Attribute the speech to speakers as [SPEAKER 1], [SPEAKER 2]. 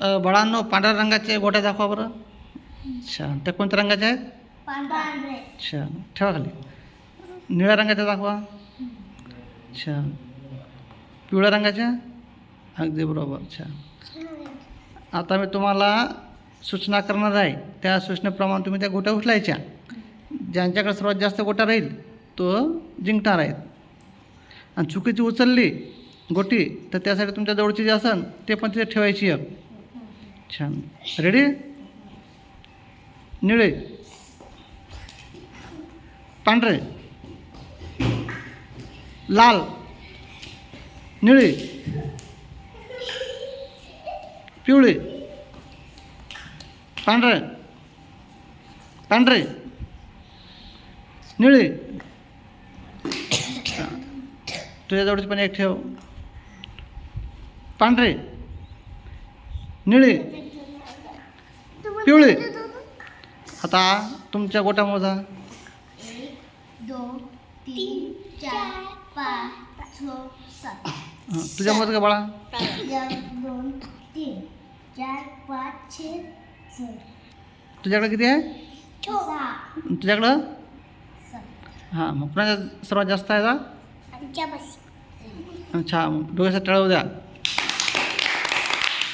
[SPEAKER 1] बाळांनो पांढऱ्या रंगाचे गोट्या दाखवा बरं. छान त्या कोणत्या रंगाच्या आहेत? छान ठेवा खाली. निळ्या रंगाच्या दाखवा. छान पिवळ्या रंगाच्या? अगदी बरोबर छान आता मी तुम्हाला सूचना करणार आहे. त्या सूचनेप्रमाणे तुम्ही त्या गोट्या उचलायच्या. ज्यांच्याकडे सर्वात जास्त गोट्या राहील तो जिंकणार आहेत आणि चुकीची उचलली गोटी तर त्यासाठी तुमच्या जवळची जे असन ते पण तिथे ठेवायची एक छान रेडी निळे. पांढरे. लाल. निळे. पिवळे. पांढरे. पांढरे. निळे. तुझ्याजवळची पण एक ठेव. पांढरे. निळे. पिवळे. आता तुमच्या गोट्या मोजा. तुझ्या मोज का बाळा? तुझ्याकडे किती आहे? तुझ्याकडं? हां मग कुणाच्या सर्वात जास्त आहे का अच्छा मग तळावर द्या.